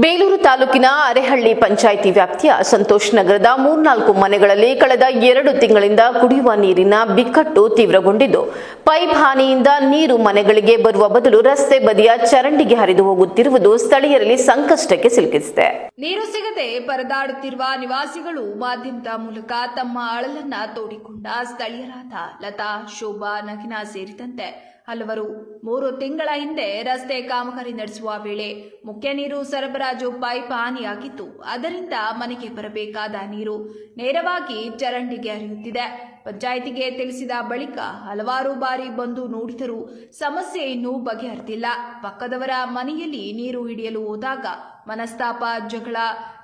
ಬೇಲೂರು ತಾಲೂಕಿನ ಅರೆಹಳ್ಳಿ ಪಂಚಾಯಿತಿ ವ್ಯಾಪ್ತಿಯ ಸಂತೋಷ್ ನಗರದ ಮೂರ್ನಾಲ್ಕು ಮನೆಗಳಲ್ಲಿ ಕಳೆದ ಎರಡು ತಿಂಗಳಿಂದ ಕುಡಿಯುವ ನೀರಿನ ಬಿಕ್ಕಟ್ಟು ತೀವ್ರಗೊಂಡಿದ್ದು, ಪೈಪ್ ಹಾನಿಯಿಂದ ನೀರು ಮನೆಗಳಿಗೆ ಬರುವ ಬದಲು ರಸ್ತೆ ಬದಿಯ ಚರಂಡಿಗೆ ಹರಿದು ಹೋಗುತ್ತಿರುವುದು ಸ್ಥಳೀಯರಲ್ಲಿ ಸಂಕಷ್ಟಕ್ಕೆ ಸಿಲುಕಿಸಿದೆ. ನೀರು ಸಿಗದೆ ಪರದಾಡುತ್ತಿರುವ ನಿವಾಸಿಗಳು ಮಾಧ್ಯಮದ ಮೂಲಕ ತಮ್ಮ ಅಳಲನ್ನ ತೋಡಿಕೊಂಡ ಸ್ಥಳೀಯರಾದ ಲತಾ, ಶೋಭಾ, ನಗಿನ ಸೇರಿದಂತೆ ಹಲವರು. ಮೂರು ತಿಂಗಳ ಹಿಂದೆ ರಸ್ತೆ ಕಾಮಗಾರಿ ನಡೆಸುವ ವೇಳೆ ಮುಖ್ಯ ನೀರು ಸರಬರಾಜು ಪೈಪ್ ಹಾನಿಯಾಗಿದ್ದು ಅದರಿಂದ ಮನೆಗೆ ಬರಬೇಕಾದ ನೀರು ನೇರವಾಗಿ ಚರಂಡಿಗೆ ಹರಿಯುತ್ತಿದೆ. ಪಂಚಾಯಿತಿಗೆ ತಿಳಿಸಿದ ಬಳಿಕ ಹಲವಾರು ಬಾರಿ ಬಂದು ನೋಡಿದರೂ ಸಮಸ್ಯೆ ಇನ್ನೂ ಬಗೆಹರಿದಿಲ್ಲ. ಪಕ್ಕದವರ ಮನೆಯಲ್ಲಿ ನೀರು ಹಿಡಿಯಲು ಹೋದಾಗ ಮನಸ್ತಾಪ, ಜಗಳ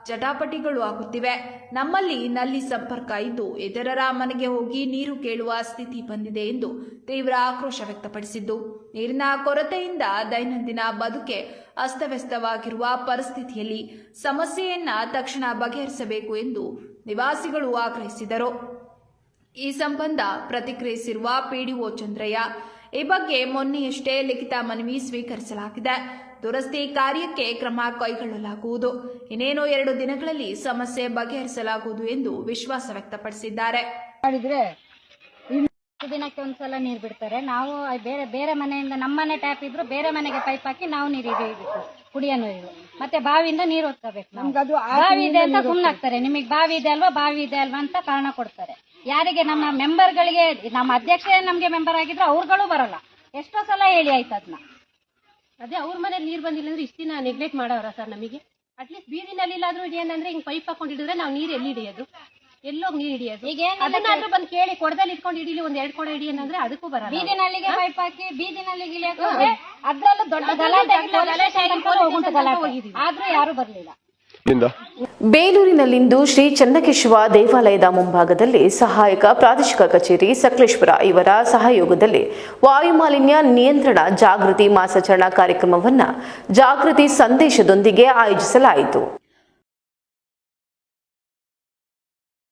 ಚಟಾಪಟಿಗಳು ಆಗುತ್ತಿವೆ. ನಮ್ಮಲ್ಲಿ ನಲ್ಲಿ ಸಂಪರ್ಕ ಇದ್ದು ಇತರರ ಮನೆಗೆ ಹೋಗಿ ನೀರು ಕೇಳುವ ಸ್ಥಿತಿ ಬಂದಿದೆ ಎಂದು ತೀವ್ರ ಆಕ್ರೋಶ ವ್ಯಕ್ತಪಡಿಸಿದ್ದು. ನೀರಿನ ಕೊರತೆಯಿಂದ ದೈನಂದಿನ ಬದುಕೆ ಅಸ್ತವ್ಯಸ್ತವಾಗಿರುವ ಪರಿಸ್ಥಿತಿಯಲ್ಲಿ ಸಮಸ್ಯೆಯನ್ನ ತಕ್ಷಣ ಬಗೆಹರಿಸಬೇಕು ಎಂದು ನಿವಾಸಿಗಳು ಆಗ್ರಹಿಸಿದರು. ಈ ಸಂಬಂಧ ಪ್ರತಿಕ್ರಿಯಿಸಿರುವ ಪಿಡಿಒ ಚಂದ್ರಯ್ಯ ಈ ಬಗ್ಗೆ ಮೊನ್ನೆಯಷ್ಟೇ ಲಿಖಿತ ಮನವಿ ಸ್ವೀಕರಿಸಲಾಗಿದೆ. ದುರಸ್ತಿ ಕಾರ್ಯಕ್ಕೆ ಕ್ರಮ ಕೈಗೊಳ್ಳಲಾಗುವುದು. ಇನ್ನೇನು ಎರಡು ದಿನಗಳಲ್ಲಿ ಸಮಸ್ಯೆ ಬಗೆಹರಿಸಲಾಗುವುದು ಎಂದು ವಿಶ್ವಾಸ ವ್ಯಕ್ತಪಡಿಸಿದ್ದಾರೆ. ದಿನಕ್ಕೆ ಒಂದ್ಸಲ ನೀರು ಬಿಡ್ತಾರೆ. ನಾವು ಬೇರೆ ಬೇರೆ ಮನೆಯಿಂದ ನಮ್ಮನೆ ಟ್ಯಾಪ್ ಇದ್ರು ಬೇರೆ ಮನೆಗೆ ಪೈಪ್ ಹಾಕಿ ನಾವು ನೀರು ಇಡಬೇಕು ಕುಡಿಯೋ ನೀರು. ಮತ್ತೆ ಬಾವಿಯಿಂದ ನೀರು ಹೊತ್ಕೋಬೇಕು ನಾವು. ಬಾವಿ ಇದೆ ಅಂತ ಸುಮ್ಮನಾಗ್ತಾರೆ ನಿಮಗೆ ಬಾವಿ ಇದೆ ಅಲ್ವಾ ಬಾವಿ ಇದೆ ಅಲ್ವಾ ಅಂತ ಕಾರಣ ಕೊಡ್ತಾರೆ. ಯಾರಿಗೆ ನಮ್ಮ ಮೆಂಬರ್ಗಳಿಗೆ ನಮ್ಮ ಅಧ್ಯಕ್ಷರೇ ನಮ್ಗೆ ಮೆಂಬರ್ ಆಗಿದ್ರೆ ಅವ್ರುಗಳು ಬರಲ್ಲ. ಎಷ್ಟೋ ಸಲ ಹೇಳಿ ಆಯ್ತು ಅದನ್ನ ಅದೇ ಅವ್ರ ಮನೆ ನೀರ್ ಬಂದಿಲ್ಲ ಅಂದ್ರೆ ಇಷ್ಟು ದಿನ ನೆಗ್ಲೆಕ್ಟ್ ಮಾಡವ್ರ ಸರ್ ನಮಗೆ? ಅಟ್ಲೀಸ್ಟ್ ಬೀದಿನಲ್ಲಿ ಇಲ್ಲಾದ್ರೂ ಏನಂದ್ರೆ ಹಿಂಗ್ ಪೈಪ್ ಹಾಕೊಂಡು ಹಿಡಿದ್ರೆ ನಾವು ನೀರ್ ಎಲ್ಲಿ ಹಿಡಿಯೋದು? ಎಲ್ಲೋಗಿ ನೀರ್ ಹಿಡಿಯೋದು? ಈಗ ಅದನ್ನಾದ್ರೂ ಬಂದು ಕೇಳಿ ಕೊಡದಲ್ಲಿ ಇಟ್ಕೊಂಡು ಹಿಡೀಲಿ ಒಂದ್ ಎರಡ್ ಕೊಡ ಹಿಡಿ ಅಂದ್ರೆ ಅದಕ್ಕೂ ಬರಲ್ಲ. ಬೀದಿನಲ್ಲಿಗೆ ಪೈಪ್ ಹಾಕಿ ಬೀದಿನಲ್ಲಿಗೆ ಅದ್ರಲ್ಲೂ ದೊಡ್ಡ ಗಲಾಟೆ. ಆದ್ರೂ ಯಾರು ಬರ್ಲಿಲ್ಲ. ಬೇಲೂರಿನಲ್ಲಿಂದು ಶ್ರೀ ಚನ್ನಕೇಶವ ದೇವಾಲಯದ ಮುಂಭಾಗದಲ್ಲಿ ಸಹಾಯಕ ಪ್ರಾದೇಶಿಕ ಕಚೇರಿ ಸಕಲೇಶ್ವರ ಇವರ ಸಹಯೋಗದಲ್ಲಿ ವಾಯುಮಾಲಿನ್ಯ ನಿಯಂತ್ರಣ ಜಾಗೃತಿ ಮಾಸಾಚರಣಾ ಕಾರ್ಯಕ್ರಮವನ್ನು ಜಾಗೃತಿ ಸಂದೇಶದೊಂದಿಗೆ ಆಯೋಜಿಸಲಾಯಿತು.